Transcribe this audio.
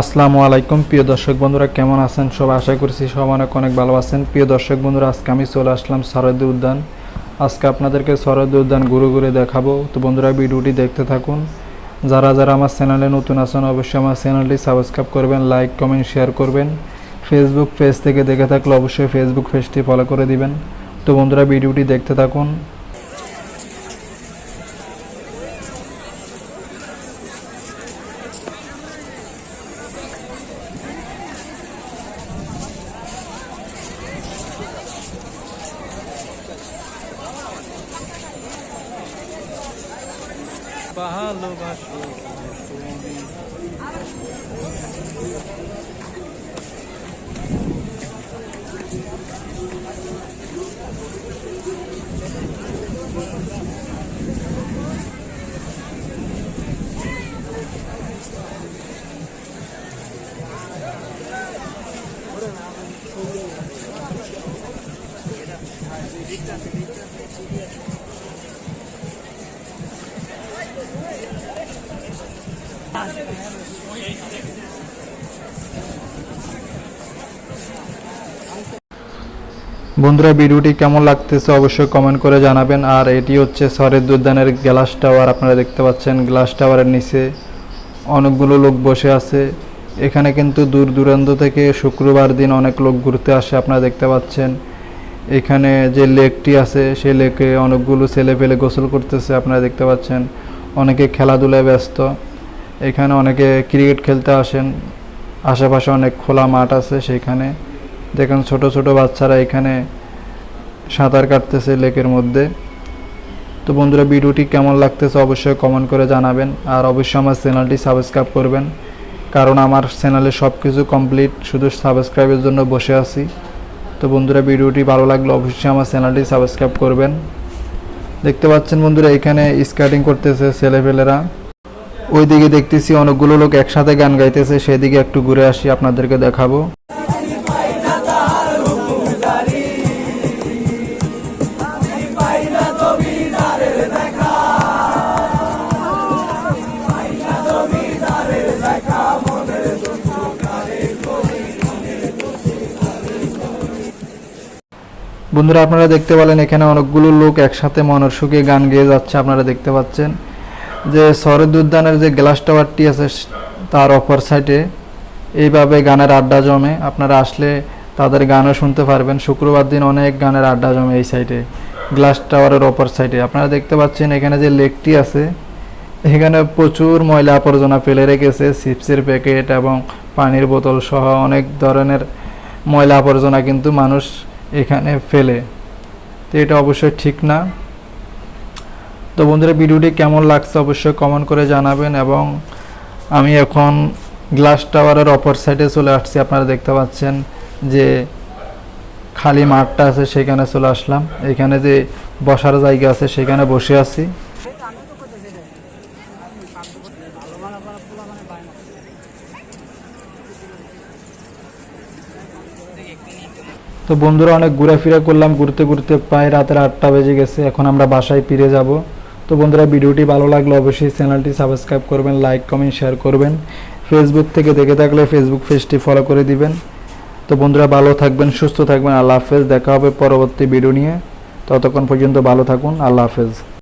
আসসালামু আলাইকুম। প্রিয় দর্শক বন্ধুরা, কেমন আছেন? সব আশা করছি সব অনেক অনেক ভালো আছেন। প্রিয় দর্শক বন্ধুরা, আজকে আমি চলে আসলাম সরদি উদ্যান। আজকে আপনাদেরকে সরদি উদ্যান ঘুরে ঘুরে দেখাবো। তো বন্ধুরা, ভিডিওটি দেখতে থাকুন। যারা যারা আমার চ্যানেলে নতুন আছেন, অবশ্যই আমার চ্যানেলটি সাবস্ক্রাইব করবেন, লাইক, কমেন্ট, শেয়ার করবেন। ফেসবুক পেজ থেকে দেখে থাকলে অবশ্যই ফেসবুক পেজটি ফলো করে দিবেন। তো বন্ধুরা, ভিডিওটি দেখতে থাকুন। ভালোবাসো। তুমি বন্ধুরা, ভিডিওটি কেমন লাগতেছে অবশ্যই কমেন্ট করে জানাবেন। আর এটি হচ্ছে সরেদ উদ্যানের গ্লাস টাওয়ার আপনারা দেখতে পাচ্ছেন গ্লাস টাওয়ারের নিচে অনেকগুলো লোক বসে আছে। এখানে কিন্তু দূর দূরান্ত থেকে শুক্রবার দিন অনেক লোক ঘুরতে আসে, আপনারা দেখতে পাচ্ছেন। এখানে যে লেকটি আছে, সেই লেকে অনেকগুলো ছেলে পেলে গোসল করতেছে, আপনারা দেখতে পাচ্ছেন। অনেকে খেলাধুলায় ব্যস্ত। এখানে অনেকে ক্রিকেট খেলতে আসেন। আশেপাশে অনেক খোলা মাঠ আছে সেইখানে দেখেন ছোট ছোট বাচ্চারা এখানে সাঁতার কাটতেছে লেকের মধ্যে। তো বন্ধুরা, ভিডিওটি কেমন লাগতেছে অবশ্যই কমেন্ট করে জানাবেন। আর অবশ্যই আমার চ্যানেলটি সাবস্ক্রাইব করবেন। কারণ আমার চ্যানেলে সব কিছু কমপ্লিট শুধু সাবস্ক্রাইবের জন্য বসে আছি। তো বন্ধুরা, ভিডিওটি ভালো লাগলে অবশ্যই আমার চ্যানেলটি সাবস্ক্রাইব করবেন। দেখতে পাচ্ছেন বন্ধুরা, এখানে স্কেটিং করতেছে ছেলেপেলেরা। ওইদিকে দেখতেছি অনেকগুলো লোক একসাথে গান গাইতেছে, সেদিকে একটু ঘুরে আসি, আপনাদেরকে দেখাবো। বন্ধুরা, আপনারা দেখতে পেলেন এখানে অনেকগুলো লোক একসাথে মনের সুখে গান গেয়ে যাচ্ছে, আপনারা দেখতে পাচ্ছেন। যে শরদ উদ্যানের যে গ্লাস টাওয়ারটি আছে তার অপর সাইডে এইভাবে গানের আড্ডা জমে। আপনারা আসলে তাদের গানও শুনতে পারবেন। শুক্রবার দিন অনেক গানের আড্ডা জমে এই সাইডে, গ্লাস টাওয়ারের অপর সাইডে। আপনারা দেখতে পাচ্ছেন এখানে যে লেকটি আছে, এখানে প্রচুর ময়লা আবর্জনা ফেলে রেখেছে, চিপসের প্যাকেট এবং পানির বোতল সহ অনেক ধরনের ময়লা আবর্জনা কিন্তু মানুষ এখানে ফেলে। তো এটা অবশ্যই ঠিক না। তো বন্ধুরা, ভিডিওটি কেমন লাগছে অবশ্যই কমেন্ট করে জানাবেন এবং আমি এখন গ্লাস টাওয়ারের অপর সাইডে চলে আসছি। আপনারা দেখতে পাচ্ছেন যে খালি মাঠটা আছে, সেখানে চলে আসলাম। এখানে যে বসার জায়গা আছে, সেখানে বসে আছি। তো বন্ধুরা, অনেক ঘোরাফেরা করলাম, ঘুরতে ঘুরতে প্রায় রাতের আটটা বেজে গেছে। এখন আমরা বাসায় ফিরে যাব। তো বন্ধুরা, ভিডিওটি ভালো লাগলে অবশ্যই চ্যানেলটি সাবস্ক্রাইব করবেন, লাইক, কমেন্ট, শেয়ার করবেন। ফেসবুক থেকে দেখে থাকলে ফেসবুক পেজটি ফলো করে দিবেন। তো বন্ধুরা, ভালো থাকবেন, সুস্থ থাকবেন, আল্লাহ হাফেজ। দেখা হবে পরবর্তী ভিডিও নিয়ে। ততক্ষণ পর্যন্ত ভালো থাকুন, আল্লাহ হাফেজ।